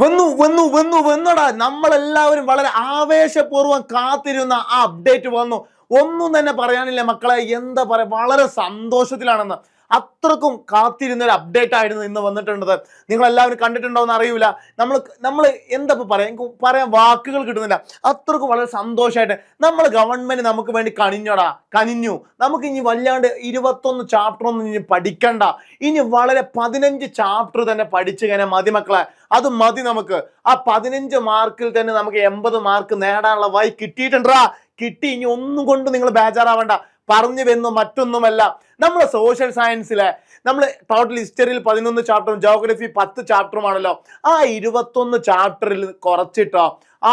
വന്നു വന്നു വന്നു വന്നടാ. നമ്മളെല്ലാവരും വളരെ ആവേശപൂർവം കാത്തിരുന്ന ആ അപ്ഡേറ്റ് വന്നു. ഒന്നും തന്നെ പറയാനില്ല മക്കളെ. എന്താ പറയാ? വളരെ സന്തോഷത്തിലാണെന്ന്. അത്രക്കും കാത്തിരുന്ന ഒരു അപ്ഡേറ്റ് ആയിരുന്നു ഇന്ന് വന്നിട്ടുള്ളത്. നിങ്ങൾ എല്ലാവരും കണ്ടിട്ടുണ്ടോ എന്ന് അറിയില്ല നമ്മൾ നമ്മൾ എന്താ പറയാം? എനിക്ക് പറയാൻ വാക്കുകൾ കിട്ടുന്നില്ല. അത്രക്കും വളരെ സന്തോഷമായിട്ട് നമ്മൾ ഗവൺമെന്റ് നമുക്ക് വേണ്ടി കണിഞ്ഞോടാ കനിഞ്ഞു. നമുക്ക് ഇനി വല്ലാണ്ട് ഇരുപത്തൊന്ന് ചാപ്റ്റർ ഒന്നും ഇനി പഠിക്കണ്ട. ഇനി വളരെ പതിനഞ്ച് ചാപ്റ്റർ തന്നെ പഠിച്ചു കഴിഞ്ഞാൽ മതി മക്കളെ. അത് മതി നമുക്ക്. ആ പതിനഞ്ച് മാർക്കിൽ തന്നെ നമുക്ക് എൺപത് മാർക്ക് നേടാനുള്ള വഴി കിട്ടിയിട്ടുണ്ടാ കിട്ടി ഇനി ഒന്നും കൊണ്ട് നിങ്ങൾ ബേജാറാവണ്ട. പറഞ്ഞു വെന്നു മറ്റൊന്നുമല്ല. നമ്മൾ സോഷ്യൽ സയൻസിലെ നമ്മൾ ടോട്ടൽ ഹിസ്റ്ററിയിൽ പതിനൊന്ന് ചാപ്റ്ററും ജോഗ്രഫി പത്ത് ചാപ്റ്ററുമാണല്ലോ ആ ഇരുപത്തൊന്ന് ചാപ്റ്ററിൽ കുറച്ചിട്ടോ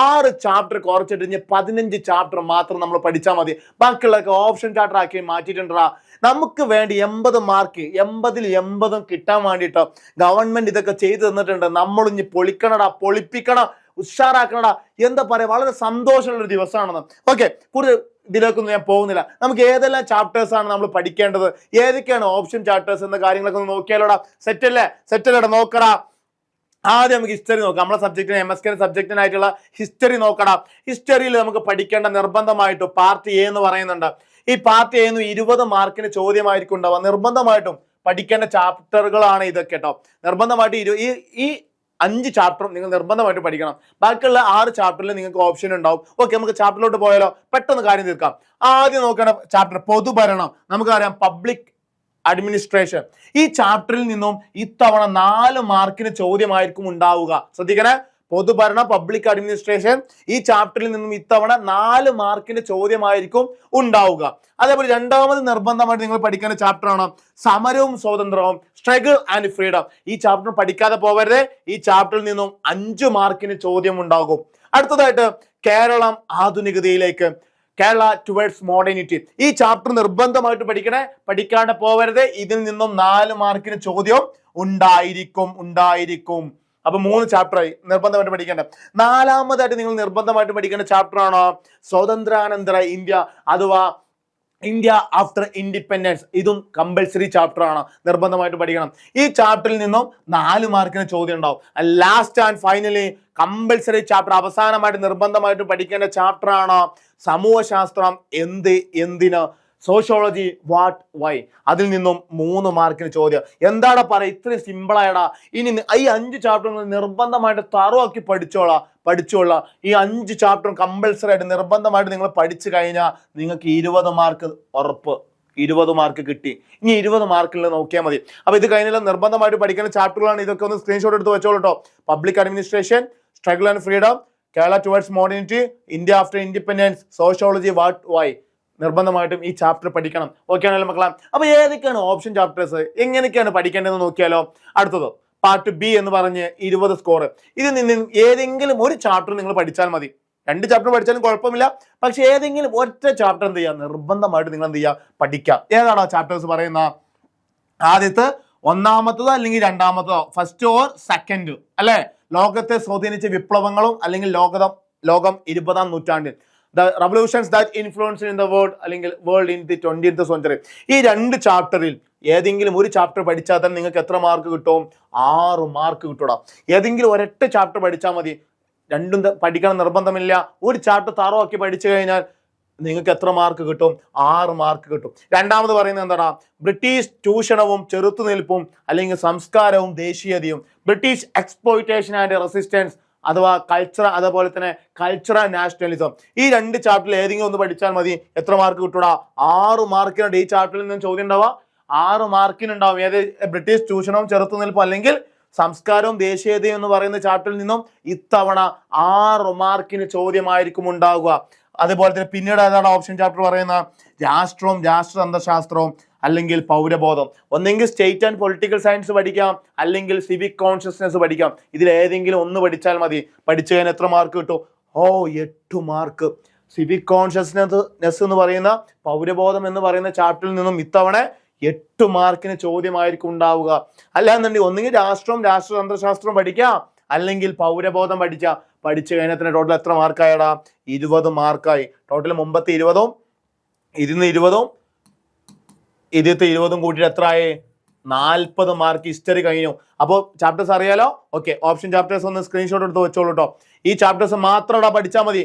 ആറ് ചാപ്റ്റർ കുറച്ചിട്ട് ഇനി പതിനഞ്ച് ചാപ്റ്റർ മാത്രം നമ്മൾ പഠിച്ചാൽ മതി. ബാക്കിയുള്ളതൊക്കെ ഓപ്ഷൻ ചാപ്റ്റർ ആക്കി മാറ്റിയിട്ടുണ്ടാ നമുക്ക് വേണ്ടി എൺപത് മാർക്ക് എൺപതിൽ എൺപതും കിട്ടാൻ വേണ്ടിയിട്ടോ ഗവൺമെന്റ് ഇതൊക്കെ ചെയ്തു തന്നിട്ടുണ്ട്. നമ്മൾ ഇനി പൊളിക്കണടാ പൊളിപ്പിക്കണം ഉഷാറാക്കണടാ. എന്താ പറയാ വളരെ സന്തോഷമുള്ള ഒരു ദിവസമാണെന്ന്. ഓക്കെ കൂടുതൽ ഇതിലേക്കൊന്നും ഞാൻ പോകുന്നില്ല. നമുക്ക് ഏതെല്ലാം ചാപ്റ്റേഴ്സ് ആണ് നമ്മൾ പഠിക്കേണ്ടത്? ഏതൊക്കെയാണ് ഓപ്ഷൻ ചാപ്റ്റേഴ്സ് എന്ന കാര്യങ്ങളൊക്കെ ഒന്ന് നോക്കിയാലോടാ. സെറ്റ് അല്ലേ? സെറ്റ് അല്ലേടാ നോക്കടാ. ആദ്യം നമുക്ക് ഹിസ്റ്ററി നോക്കാം. നമ്മളെ സബ്ജക്റ്റിന് എം എസ് കെ സബ്ജക്റ്റിനായിട്ടുള്ള ഹിസ്റ്ററി നോക്കണം ഹിസ്റ്ററിയിൽ നമുക്ക് പഠിക്കേണ്ട നിർബന്ധമായിട്ടും പാർട്ട് എ എന്ന് പറയുന്നുണ്ട്. ഈ പാർട്ട് എ എന്ന് ഇരുപത് മാർക്കിന് ചോദ്യമായിരിക്കും ഉണ്ടാവുക. നിർബന്ധമായിട്ടും പഠിക്കേണ്ട ചാപ്റ്ററുകളാണ് ഇതൊക്കെ കേട്ടോ നിർബന്ധമായിട്ട് ഈ ഈ അഞ്ച് ചാപ്റ്ററും നിങ്ങൾ നിർബന്ധമായിട്ട് പഠിക്കണം. ബാക്കിയുള്ള ആറ് ചാപ്റ്ററിൽ നിങ്ങൾക്ക് ഓപ്ഷൻ ഉണ്ടാവും. ഓക്കെ നമുക്ക് ചാപ്റ്ററിലോട്ട് പോയാലോ? പെട്ടെന്ന് കാര്യം തീർക്കാം. ആദ്യം നോക്കേണ്ട ചാപ്റ്റർ പൊതുഭരണം. നമുക്കറിയാം പബ്ലിക് അഡ്മിനിസ്ട്രേഷൻ ഈ ചാപ്റ്ററിൽ നിന്നും ഇത്തവണ നാല് മാർക്കിന് ചോദ്യമായിരിക്കും ഉണ്ടാവുക. ശ്രദ്ധിക്കണേ. പൊതുഭരണ പബ്ലിക് അഡ്മിനിസ്ട്രേഷൻ ഈ ചാപ്റ്ററിൽ നിന്നും ഇത്തവണ നാല് മാർക്കിന്റെ ചോദ്യമായിരിക്കും ഉണ്ടാവുക. അതേപോലെ രണ്ടാമത് നിർബന്ധമായിട്ട് നിങ്ങൾ പഠിക്കേണ്ട ചാപ്റ്റർ ആണ്. സമരവും സ്വാതന്ത്ര്യവും സ്ട്രഗിൾ ആൻഡ് ഫ്രീഡം ഈ ചാപ്റ്റർ പഠിക്കാതെ പോവരുത്. ഈ ചാപ്റ്ററിൽ നിന്നും അഞ്ച് മാർക്കിന് ചോദ്യം ഉണ്ടാകും. അടുത്തതായിട്ട് കേരളം ആധുനികതയിലേക്ക്. കേരള ടുവേർഡ്സ് മോഡേണിറ്റി ഈ ചാപ്റ്റർ നിർബന്ധമായിട്ട് പഠിക്കണേ. പഠിക്കാതെ പോവരുത്. ഇതിൽ നിന്നും നാല് മാർക്കിന് ചോദ്യം ഉണ്ടായിരിക്കും ഉണ്ടായിരിക്കും. അപ്പൊ മൂന്ന് ചാപ്റ്റർ ആയി. നിർബന്ധമായിട്ട് പഠിക്കേണ്ട. നാലാമതായിട്ട് നിങ്ങൾ നിർബന്ധമായിട്ട് പഠിക്കേണ്ട ചാപ്റ്റർ ആണോ? സ്വാതന്ത്ര്യാനന്തര ഇന്ത്യ അഥവാ ഇന്ത്യ ആഫ്റ്റർ ഇൻഡിപെൻഡൻസ് ഇതും കമ്പൽസറി ചാപ്റ്റർ ആണ്. നിർബന്ധമായിട്ട് പഠിക്കണം. ഈ ചാപ്റ്ററിൽ നിന്നും നാല് മാർക്കിന് ചോദ്യം ഉണ്ടാവും. Last and finally compulsory chapter അവസാനമായിട്ട് നിർബന്ധമായിട്ട് പഠിക്കേണ്ട ചാപ്റ്റർ ആണ്? സമൂഹശാസ്ത്രം എന്ത് എന്തിന്? സോഷ്യോളജി വാട്ട് വൈ അതിൽ നിന്നും മൂന്ന് മാർക്കിന് ചോദ്യം. എന്താടാ പറയാ ഇത്രയും സിമ്പിളായടാ ഇനി ഈ അഞ്ച് ചാപ്റ്ററുകൾ നിർബന്ധമായിട്ട് തറവാക്കി പഠിച്ചോളാം. പഠിച്ചോളാം. ഈ അഞ്ച് ചാപ്റ്ററും കമ്പൽസറി ആയിട്ട് നിർബന്ധമായിട്ട് നിങ്ങൾ പഠിച്ചു കഴിഞ്ഞാൽ നിങ്ങൾക്ക് ഇരുപത് മാർക്ക് ഉറപ്പ്. ഇരുപത് മാർക്ക് കിട്ടി. ഇനി ഇരുപത് മാർക്കിൽ നോക്കിയാൽ മതി. അപ്പോൾ ഇത് കഴിഞ്ഞാൽ നിർബന്ധമായിട്ട് പഠിക്കുന്ന ചാപ്റ്ററുകളാണ് ഇതൊക്കെ ഒന്ന് സ്ക്രീൻഷോട്ട് എടുത്ത് വെച്ചോളൂ കേട്ടോ public administration struggle and freedom Kerala towards modernity India after independence sociology what why നിർബന്ധമായിട്ടും ഈ ചാപ്റ്റർ പഠിക്കണം. ഓക്കെ ആണല്ലോ മക്കളാം? അപ്പൊ ഏതൊക്കെയാണ് ഓപ്ഷൻ ചാപ്റ്റേഴ്സ് എങ്ങനെയൊക്കെയാണ് പഠിക്കേണ്ടതെന്ന് നോക്കിയാലോ? അടുത്തത് പാർട്ട് ബി എന്ന് പറഞ്ഞ് ഇരുപത് സ്കോർ ഇതിൽ ഏതെങ്കിലും ഒരു ചാപ്റ്റർ നിങ്ങൾ പഠിച്ചാൽ മതി. രണ്ട് ചാപ്റ്റർ പഠിച്ചാലും കുഴപ്പമില്ല. പക്ഷെ ഏതെങ്കിലും ഒറ്റ ചാപ്റ്റർ എന്ത് ചെയ്യുക? നിർബന്ധമായിട്ട് നിങ്ങൾ എന്ത് ചെയ്യുക? പഠിക്കാം ഏതാണോ ചാപ്റ്റേഴ്സ് പറയുന്ന? ആദ്യത്തെ ഒന്നാമത്തതോ അല്ലെങ്കിൽ രണ്ടാമത്തതോ? ഫസ്റ്റ് ഓർ സെക്കൻഡ് അല്ലെ? ലോകത്തെ സ്വാധീനിച്ച വിപ്ലവങ്ങളും അല്ലെങ്കിൽ ലോകം ലോകം ഇരുപതാം നൂറ്റാണ്ടിൽ. The revolutions that influence in the world അല്ലെങ്കിൽ world in the twentieth century ഈ രണ്ട് ചാപ്റ്ററിൽ ഏതെങ്കിലും ഒരു ചാപ്റ്റർ പഠിച്ചാൽ തന്നെ നിങ്ങൾക്ക് എത്ര മാർക്ക് കിട്ടും? ആറ് മാർക്ക് കിട്ടൂടാ. ഏതെങ്കിലും ഒരൊറ്റ ചാപ്റ്റർ പഠിച്ചാൽ മതി. രണ്ടും പഠിക്കണം നിർബന്ധമില്ല. ഒരു ചാപ്റ്റർ താറവാക്കി പഠിച്ചു കഴിഞ്ഞാൽ നിങ്ങൾക്ക് എത്ര മാർക്ക് കിട്ടും? ആറ് മാർക്ക് കിട്ടും. രണ്ടാമത് പറയുന്നത് എന്താണ്? ബ്രിട്ടീഷ് ചൂഷണവും ചെറുത്തുനിൽപ്പും അല്ലെങ്കിൽ സംസ്കാരവും ദേശീയതയും ബ്രിട്ടീഷ് എക്സ്പ്ലോയിറ്റേഷൻ ആൻഡ് റെസിസ്റ്റൻസ് അഥവാ കൾച്ചറ അതേപോലെ തന്നെ കൾച്ചറൽ നാഷണലിസം ഈ രണ്ട് ചാപ്റ്ററിൽ ഏതെങ്കിലും ഒന്ന് പഠിച്ചാൽ മതി. എത്ര മാർക്ക് കിട്ടൂടാ? ആറ് മാർക്കിനുണ്ട് ഈ ചാപ്റ്ററിൽ നിന്ന് ചോദ്യം ഉണ്ടാവുക ആറ് മാർക്കിനുണ്ടാവും ഏത് ബ്രിട്ടീഷ് ചൂഷണവും ചെറുത്തുനിൽപ്പ് അല്ലെങ്കിൽ സംസ്കാരവും ദേശീയതയും എന്ന് പറയുന്ന ചാപ്റ്ററിൽ നിന്നും ഇത്തവണ ആറ് മാർക്കിന് ചോദ്യമായിരിക്കും ഉണ്ടാവുക. അതുപോലെ തന്നെ പിന്നീട് ഏതാണ് ഓപ്ഷൻ ചാപ്റ്റർ പറയുന്ന രാഷ്ട്രവും രാഷ്ട്രതന്ത്രശാസ്ത്രവും അല്ലെങ്കിൽ പൗരബോധം. ഒന്നെങ്കിൽ സ്റ്റേറ്റ് ആൻഡ് പൊളിറ്റിക്കൽ സയൻസ് പഠിക്കാം അല്ലെങ്കിൽ സിവിക് കോൺഷ്യസ്നെസ് പഠിക്കാം. ഇതിൽ ഏതെങ്കിലും ഒന്ന് പഠിച്ചാൽ മതി. പഠിച്ചു കഴിഞ്ഞാൽ എത്ര മാർക്ക് കിട്ടും? ഓ എട്ട് മാർക്ക് സിവിക് കോൺഷ്യസ്നെസ് എന്ന് പറയുന്ന പൗരബോധം എന്ന് പറയുന്ന ചാപ്റ്ററിൽ നിന്നും ഇത്തവണ എട്ട് മാർക്കിന് ചോദ്യമായിരിക്കും ഉണ്ടാവുക. അല്ലാന്നുണ്ടെങ്കിൽ ഒന്നെങ്കിൽ രാഷ്ട്രവും രാഷ്ട്രതന്ത്രശാസ്ത്രവും പഠിക്കാം അല്ലെങ്കിൽ പൗരബോധം പഠിച്ച. പഠിച്ചു കഴിഞ്ഞാൽ തന്നെ ടോട്ടൽ എത്ര മാർക്കായടാ ഇരുപത് മാർക്കായി ടോട്ടൽ മുമ്പത്തെ ഇരുപതും ഇരുന്ന് ഇരുപതും ഇതിലത്തെ ഇരുപതും കൂട്ടിയിട്ട് ആയി? നാൽപ്പത് മാർക്ക് ഹിസ്റ്ററി കഴിഞ്ഞു. അപ്പോൾ ചാപ്റ്റേഴ്സ് അറിയാലോ? ഓക്കെ ഓപ്ഷൻ ചാപ്റ്റേഴ്സ് ഒന്ന് സ്ക്രീൻഷോട്ട് എടുത്ത് വെച്ചോളൂ കേട്ടോ ഈ ചാപ്റ്റേഴ്സ് മാത്രം ഇവിടെ പഠിച്ചാൽ മതി.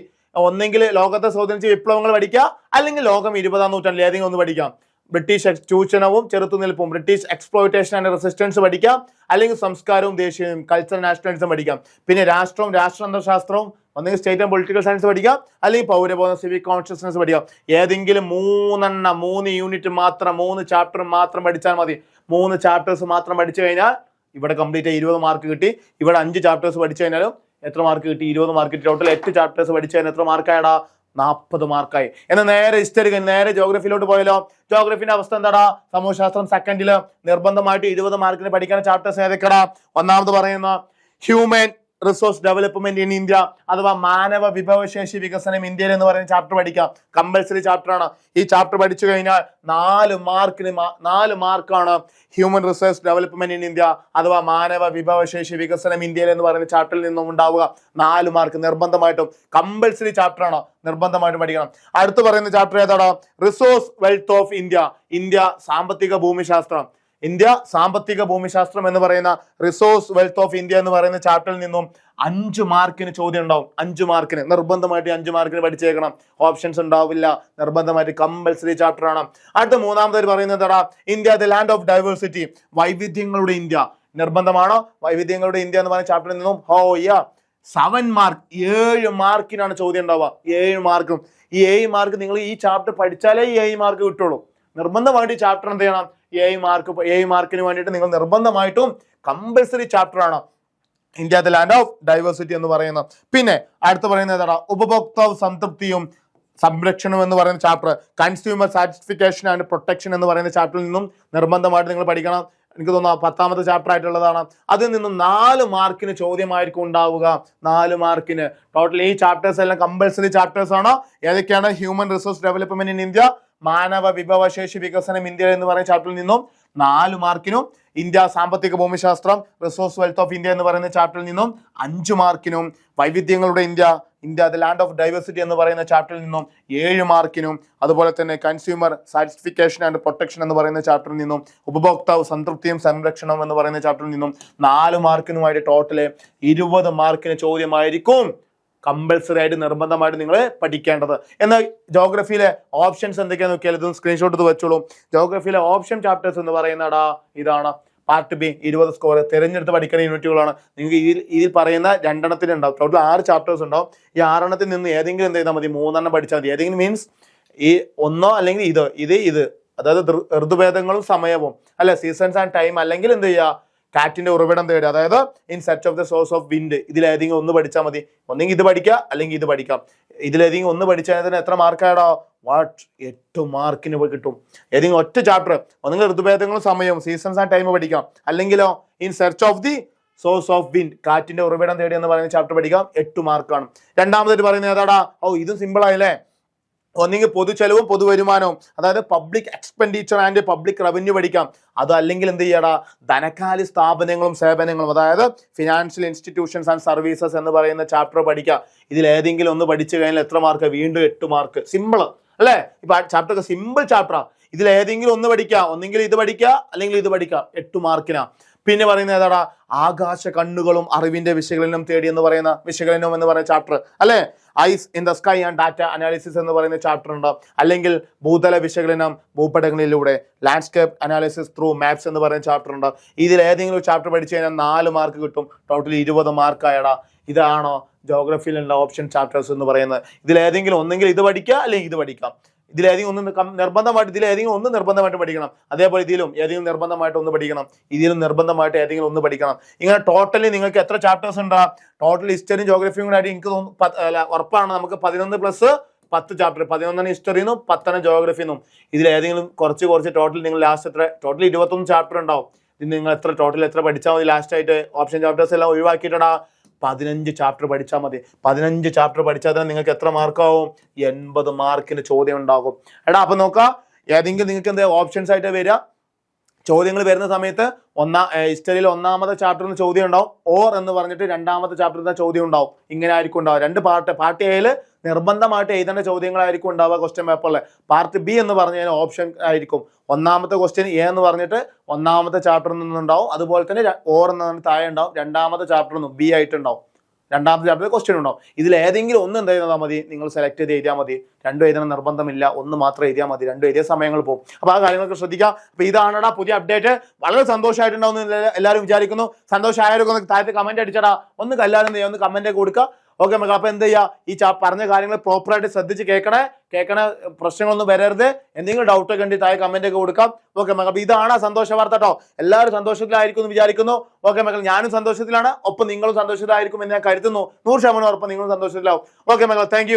ഒന്നെങ്കിൽ ലോകത്തെ സ്വാധീനിച്ച വിപ്ലവങ്ങൾ പഠിക്കുക അല്ലെങ്കിൽ ലോകം ഇരുപതാം നൂറ്റാണ്ടിൽ ഏതെങ്കിലും ഒന്ന് പഠിക്കാം. ബ്രിട്ടീഷ് ചൂഷണവും ചെറുത്തുനിൽപ്പും. ബ്രിട്ടീഷ് എക്സ്പ്ലോയിറ്റേഷൻ ആൻഡ് റെസിസ്റ്റൻസ് പഠിക്കാം. അല്ലെങ്കിൽ സംസ്കാരവും ദേശീയവും കൾച്ചർ നാഷണലിസം പഠിക്കാം. പിന്നെ രാഷ്ട്രവും രാഷ്ട്രതന്ത്രശാസ്ത്രവും ഒന്നെങ്കിൽ സ്റ്റേറ്റ് ആൻഡ് പൊളിറ്റിക്കൽ സയൻസ് പഠിക്കാം. അല്ലെങ്കിൽ പൗരബോധം സിവിക് കോൺഷ്യസ്നസ് പഠിക്കാം. ഏതെങ്കിലും മൂന്നെണ്ണം മൂന്ന് യൂണിറ്റ് മാത്രം മൂന്ന് ചാപ്റ്റർ മാത്രം പഠിച്ചാൽ മതി. മൂന്ന് ചാപ്റ്റേഴ്സ് മാത്രം പഠിച്ചു കഴിഞ്ഞാൽ ഇവിടെ കംപ്ലീറ്റ് ഇരുപത് മാർക്ക് കിട്ടി. ഇവിടെ അഞ്ച് ചാപ്റ്റേഴ്സ് പഠിച്ചു കഴിഞ്ഞാലും എത്ര മാർക്ക് കിട്ടി? ഇരുപത് മാർക്ക് കിട്ടി. ടോട്ടൽ എട്ട് ചാപ്റ്റേഴ്സ് പഠിച്ചു കഴിഞ്ഞാൽ എത്ര മാർക്കായടാ നാൽപ്പത് മാർക്കായി. എന്നാൽ നേരെ ഹിസ്റ്ററി നേരെ ജോഗ്രഫിയിലോട്ട് പോയല്ലോ ജോഗ്രഫിന്റെ അവസ്ഥ എന്താടാ? സമൂഹശാസ്ത്രം സെക്കൻഡിൽ നിർബന്ധമായിട്ട് ഇരുപത് മാർക്കിന് പഠിക്കുന്ന ചാപ്റ്റേഴ്സ് ഏതൊക്കെടാ? ഒന്നാമത് പറയുന്ന human resource development in India അഥവാ മാനവ വിഭവശേഷി വികസനം ഇന്ത്യയിൽ എന്ന് പറയുന്ന ചാപ്റ്റർ പഠിക്കാം. കമ്പൽസറി ചാപ്റ്റർ ആണ്. ഈ ചാപ്റ്റർ പഠിച്ചു കഴിഞ്ഞാൽ നാല് മാർക്കിന് നാല് മാർക്കാണ് human resource development in India അഥവാ മാനവ വിഭവശേഷി വികസനം ഇന്ത്യയിൽ എന്ന് പറയുന്ന ചാപ്റ്ററിൽ നിന്നും ഉണ്ടാവുക. നാല് മാർക്ക് നിർബന്ധമായിട്ടും കമ്പൽസറി ചാപ്റ്റർ ആണ്. നിർബന്ധമായിട്ടും പഠിക്കണം. അടുത്ത് പറയുന്ന ചാപ്റ്റർ ഏതാണ്? Resource wealth of India India സാമ്പത്തിക ഭൂമിശാസ്ത്രം. ഇന്ത്യ സാമ്പത്തിക ഭൂമിശാസ്ത്രം എന്ന് പറയുന്ന റിസോഴ്സ് വെൽത്ത് ഓഫ് ഇന്ത്യ എന്ന് പറയുന്ന ചാപ്റ്ററിൽ നിന്നും അഞ്ച് മാർക്കിന് ചോദ്യം ഉണ്ടാവും. അഞ്ച് മാർക്കിന് നിർബന്ധമായിട്ട് അഞ്ച് മാർക്കിന് പഠിച്ചേക്കണം. ഓപ്ഷൻസ് ഉണ്ടാവില്ല. നിർബന്ധമായിട്ട് കമ്പൽസറി ചാപ്റ്റർ ആണ്. അടുത്ത മൂന്നാമതായി പറയുന്നത് India the land of diversity വൈവിധ്യങ്ങളുടെ India. നിർബന്ധമാണോ? വൈവിധ്യങ്ങളുടെ ഇന്ത്യ എന്ന് പറയുന്ന ചാപ്റ്ററിൽ നിന്നും ഹോ യാ സെവൻ മാർക്ക് ഏഴ് മാർക്കിനാണ് ചോദ്യം ഉണ്ടാവുക. ഏഴ് മാർക്കും ഈ ഏഴ് മാർക്ക് നിങ്ങൾ ഈ ചാപ്റ്റർ പഠിച്ചാലേ ഈ ഏഴ് മാർക്ക് കിട്ടുള്ളൂ. നിർബന്ധമായിട്ട് ഈ ചാപ്റ്റർ എന്ത് ചെയ്യണം? ഏഴ് മാർക്ക് എ മാർക്കിന് വേണ്ടിയിട്ട് നിങ്ങൾ നിർബന്ധമായിട്ടും കമ്പൽസറി ചാപ്റ്റർ ആണ്. India the land of diversity എന്ന് പറയുന്നത്. പിന്നെ അടുത്ത് പറയുന്നത് ഏതാണ് ഉപഭോക്താവ് സംതൃപ്തിയും സംരക്ഷണം എന്ന് പറയുന്ന chapter consumer satisfaction and protection എന്ന് പറയുന്ന ചാപ്റ്ററിൽ നിന്നും നിർബന്ധമായിട്ട് നിങ്ങൾ പഠിക്കണം. എനിക്ക് തോന്നുന്നു പത്താമത്തെ ചാപ്റ്റർ ആയിട്ടുള്ളതാണ്. അതിൽ നിന്നും നാല് മാർക്കിന് ചോദ്യമായിരിക്കും ഉണ്ടാവുക. നാല് മാർക്കിന് ടോട്ടൽ ഈ ചാപ്റ്റേഴ്സ് എല്ലാം കമ്പൽസറി ചാപ്റ്റേഴ്സ് ആണ്. ഏതൊക്കെയാണ്? Human resource development in India മാനവ വിഭവശേഷി വികസനം ഇന്ത്യ എന്ന് പറയുന്ന ചാപ്റ്ററിൽ നിന്നും നാല് മാർക്കിനും ഇന്ത്യ സാമ്പത്തിക ഭൂമിശാസ്ത്രം റിസോഴ്സ് വെൽത്ത് ഓഫ് ഇന്ത്യ എന്ന് പറയുന്ന ചാപ്റ്ററിൽ നിന്നും അഞ്ച് മാർക്കിനും വൈവിധ്യങ്ങളുടെ India India the land of diversity എന്ന് പറയുന്ന ചാപ്റ്ററിൽ നിന്നും ഏഴ് മാർക്കിനും അതുപോലെ തന്നെ കൺസ്യൂമർ സാറ്റിസ്ഫിക്കേഷൻ ആൻഡ് പ്രൊട്ടക്ഷൻ എന്ന് പറയുന്ന ചാപ്റ്ററിൽ നിന്നും ഉപഭോക്താവ് സംതൃപ്തിയും സംരക്ഷണം എന്ന് പറയുന്ന ചാപ്റ്ററിൽ നിന്നും നാല് മാർക്കിനുമായിട്ട് ടോട്ടൽ ഇരുപത് മാർക്കിന് ചോദ്യമായിരിക്കും. കമ്പൽസറി ആയിട്ട് നിർബന്ധമായിട്ട് നിങ്ങൾ പഠിക്കേണ്ടത്. എന്നാൽ ജോഗ്രഫിയിലെ ഓപ്ഷൻസ് എന്തൊക്കെയാണെന്ന് നോക്കിയാൽ ഇതൊന്ന് സ്ക്രീൻഷോട്ട് ഇത് വെച്ചോളൂ. ജോഗ്രഫിയിലെ ഓപ്ഷൻ ചാപ്റ്റേഴ്സ് എന്ന് പറയുന്നടാ ഇതാണ്. പാർട്ട് ബി ഇരുപത് സ്കോർ തിരഞ്ഞെടുത്ത് പഠിക്കുന്ന യൂണിറ്റുകളാണ് നിങ്ങൾക്ക് ഇതിൽ ഇതിൽ പറയുന്ന രണ്ടെണ്ണത്തിൽ ഉണ്ടാവും. ടോട്ടൽ ആറ് ചാപ്റ്റേഴ്സ് ഉണ്ടാവും. ഈ ആറെണ്ണത്തിൽ നിന്ന് ഏതെങ്കിലും എന്ത് ചെയ്താൽ മതി മൂന്നെണ്ണം പഠിച്ചാൽ മതി. ഏതെങ്കിലും മീൻസ് ഈ ഒന്നോ അല്ലെങ്കിൽ ഇതോ ഇത് ഇത്. അതായത് ഋതുഭേദങ്ങളും സമയവും. അല്ലെ? സീസൺസ് ആൻഡ് ടൈം അല്ലെങ്കിൽ എന്ത് ചെയ്യുക കാറ്റിന്റെ ഉറവിടം തേടുക. അതായത് in search of the source of wind ഇതിലേതെങ്കിലും ഒന്ന് പഠിച്ചാൽ മതി. ഒന്നെങ്കിൽ ഇത് പഠിക്കുക അല്ലെങ്കിൽ ഇത് പഠിക്കാം. ഇതിലേതെങ്കിലും ഒന്ന് പഠിച്ചാൽ തന്നെ എത്ര മാർക്കാടോ വാട്ട് എട്ട് മാർക്കിന് കിട്ടും. ഏതെങ്കിലും ഒറ്റ ചാപ്റ്റർ ഒന്നെങ്കിൽ ഋതുഭേദങ്ങളും സമയവും സീസൺസ് ആൻഡ് ടൈം പഠിക്കാം. അല്ലെങ്കിലോ in search of the source of wind കാറ്റിന്റെ ഉറവിടം തേടി എന്ന് പറയുന്ന ചാപ്റ്റർ പഠിക്കാം. എട്ട് മാർക്കാണ് രണ്ടാമതായിട്ട് പറയുന്നത് ഏതാടാ? ഓ ഇതും സിമ്പിൾ ആയില്ലേ? ഒന്നെങ്കിൽ പൊതുചെലവും പൊതുവരുമാനവും അതായത് public expenditure and public revenue പഠിക്കാം. അത് അല്ലെങ്കിൽ എന്ത് ചെയ്യടാ? ധനകാലി സ്ഥാപനങ്ങളും സേവനങ്ങളും അതായത് ഫിനാൻഷ്യൽ ഇൻസ്റ്റിറ്റ്യൂഷൻസ് ആൻഡ് സർവീസസ് എന്ന് പറയുന്ന ചാപ്റ്റർ പഠിക്കാം. ഇതിൽ ഏതെങ്കിലും ഒന്ന് പഠിച്ചു കഴിഞ്ഞാൽ എത്ര മാർക്ക് വീണ്ടും എട്ട് മാർക്ക് സിമ്പിൾ അല്ലേ? ഇപ്പൊ ചാപ്റ്റർ ഒക്കെ സിമ്പിൾ ചാപ്റ്ററാ ഇതിൽ ഏതെങ്കിലും ഒന്ന് പഠിക്കാം. ഒന്നെങ്കിൽ ഇത് പഠിക്കാം അല്ലെങ്കിൽ ഇത് പഠിക്കാം. എട്ട് മാർക്കിനാ പിന്നെ പറയുന്നത് ഏതാടാ? ആകാശ കണ്ണുകളും അറിവിന്റെ വിശകലനം തേടി എന്ന് പറയുന്ന വിശകലനം എന്ന് പറയുന്ന ചാപ്റ്റർ അല്ലെ? Ice in the sky and data analysis എന്ന് പറയുന്ന ചാപ്റ്റർ ഉണ്ട്. അല്ലെങ്കിൽ ഭൂതല വിശകലനം ഭൂപടങ്ങളിലൂടെ ലാൻഡ്സ്കേപ്പ് അനാലിസിസ് ത്രൂ മാപ്സ് എന്ന് പറയുന്ന ചാപ്റ്റർ ഉണ്ട്. ഇതിൽ ഏതെങ്കിലും ഒരു ചാപ്റ്റർ പഠിച്ചു കഴിഞ്ഞാൽ നാല് മാർക്ക് കിട്ടും. ടോട്ടൽ ഇരുപത് മാർക്കായടാ ഇതാണോ ജോഗ്രഫിയിലുള്ള ഓപ്ഷൻ ചാപ്റ്റേഴ്സ് എന്ന് പറയുന്നത്. ഇതിൽ ഏതെങ്കിലും ഒന്നെങ്കിൽ ഇത് പഠിക്കുക അല്ലെങ്കിൽ ഇത് പഠിക്കാം. ഇതിലേതെങ്കിലും ഒന്ന് നിർബന്ധമായിട്ട് ഇതിലേതെങ്കിലും ഒന്ന് നിർബന്ധമായിട്ട് പഠിക്കണം. അതേപോലെ ഇതിലും ഏതെങ്കിലും നിർബന്ധമായിട്ട് ഒന്ന് പഠിക്കണം. ഇതിലും നിർബന്ധമായിട്ട് ഏതെങ്കിലും ഒന്ന് പഠിക്കണം. ഇങ്ങനെ ടോട്ടലി നിങ്ങൾക്ക് എത്ര ചാപ്റ്റേഴ്സ് ഉണ്ടാ? ടോട്ടൽ ഹിസ്റ്ററിയും ജോഗ്രഫിയും കൂടെ ആയിട്ട് എനിക്ക് തോന്നുന്നു ഉറപ്പാണ് നമുക്ക് പതിനൊന്ന് പ്ലസ് പത്ത് ചാപ്റ്റർ പതിനൊന്നെണ്ണം ഹിസ്റ്ററിന്നും പത്തെണ്ണം ജോഗ്രഫിന്നും ഇതിൽ ഏതെങ്കിലും കുറച്ച് കുറച്ച് ടോട്ടൽ നിങ്ങൾ ലാസ്റ്റ് എത്ര ടോട്ടൽ ഇരുപത്തൊന്ന് ചാപ്റ്റർ ഉണ്ടാവും. നിങ്ങൾ എത്ര ടോട്ടൽ എത്ര പഠിച്ചാൽ മതി? ലാസ്റ്റ് ആയിട്ട് ഓപ്ഷൻ ചാപ്റ്റേഴ്സ് എല്ലാം ഒഴിവാക്കിയിട്ടാ പതിനഞ്ച് ചാപ്റ്റർ പഠിച്ചാൽ മതി. പതിനഞ്ച് ചാപ്റ്റർ പഠിച്ചാൽ തന്നെ നിങ്ങൾക്ക് എത്ര മാർക്കാവും എൺപത് മാർക്കിന് ചോദ്യം ഉണ്ടാകും. എടാ അപ്പൊ നോക്കാം. ഏതെങ്കിലും നിങ്ങൾക്ക് എന്താ ഓപ്ഷൻസ് ആയിട്ട് വരിക ചോദ്യങ്ങൾ വരുന്ന സമയത്ത് ഒന്നാ ഹിസ്റ്ററിയിൽ ഒന്നാമത്തെ ചാപ്റ്ററിന് ചോദ്യം ഉണ്ടാവും ഓർ എന്ന് പറഞ്ഞിട്ട് രണ്ടാമത്തെ ചാപ്റ്ററിന് ചോദ്യം ഉണ്ടാവും ഇങ്ങനെ ആയിരിക്കും ഉണ്ടാവുക. രണ്ട് പാർട്ട് പാർട്ട് എയിൽ നിർബന്ധമായിട്ട് എഴുതേണ്ട ചോദ്യങ്ങളായിരിക്കും ഉണ്ടാവുക ക്വസ്റ്റ്യൻ പേപ്പറിൽ പാർട്ട് ബി എന്ന് പറഞ്ഞു കഴിഞ്ഞാൽ ഓപ്ഷൻ ആയിരിക്കും. ഒന്നാമത്തെ ക്വസ്റ്റ്യൻ എ എന്ന് പറഞ്ഞിട്ട് ഒന്നാമത്തെ ചാപ്റ്ററിൽ നിന്നുണ്ടാവും. അതുപോലെ തന്നെ ഓർ എന്ന് പറഞ്ഞിട്ട് താഴെ ഉണ്ടാവും. രണ്ടാമത്തെ ചാപ്റ്ററിൽ നിന്നും ബി ആയിട്ടുണ്ടാവും. രണ്ടാമത്തെ ചാപ്റ്ററിൽ ക്വസ്റ്റ്യൻ ഉണ്ടാവും. ഇതിൽ ഏതെങ്കിലും ഒന്ന് എന്ത് ചെയ്താൽ മതി? നിങ്ങൾ സെലക്ട് ചെയ്ത് എഴുതിയാൽ മതി. രണ്ടും എഴുതണം നിർബന്ധമില്ല. ഒന്ന് മാത്രം എഴുതിയാൽ മതി. രണ്ടും എഴുതിയ സമയങ്ങൾ പോകും. അപ്പോൾ ആ കാര്യങ്ങളൊക്കെ ശ്രദ്ധിക്കാം അപ്പോൾ ഇതാണടാ പുതിയ അപ്ഡേറ്റ് വളരെ സന്തോഷമായിട്ടുണ്ടാവും എല്ലാവരും വിചാരിക്കുന്നു. സന്തോഷമായവരൊക്കെ താഴത്ത് കമന്റ് അടിച്ചടാ. ഒന്ന് ചെയ്യാം ഒന്ന് കമന്റ് കൊടുക്കുക. ഓക്കെ മക്കൾ അപ്പോൾ എന്ത് ചെയ്യുക ഈ ചാ പറഞ്ഞ കാര്യങ്ങൾ പ്രോപ്പറായിട്ട് ശ്രദ്ധിച്ച് കേൾക്കണേ കേൾക്കണ പ്രശ്നങ്ങളൊന്നും വരരുത്. എന്തെങ്കിലും ഡൗട്ട് ഒക്കെ ഉണ്ടെങ്കിൽ താഴെ കമന്റ് ഒക്കെ കൊടുക്കാം. ഓക്കെ മക്കൾ ഇതാണ് സന്തോഷ വാർത്ത കേട്ടോ എല്ലാവരും സന്തോഷത്തിലായിരിക്കും എന്ന് വിചാരിക്കുന്നു. ഓക്കെ മക്കൾ ഞാനും സന്തോഷത്തിലാണ്. ഒപ്പം നിങ്ങളും സന്തോഷത്തിലായിരിക്കും എന്ന് ഞാൻ കരുതുന്നു. നൂറ് ശതമാനം ഉറപ്പ് നിങ്ങളും സന്തോഷത്തിലാവും. ഓക്കെ മക്കൾ താങ്ക്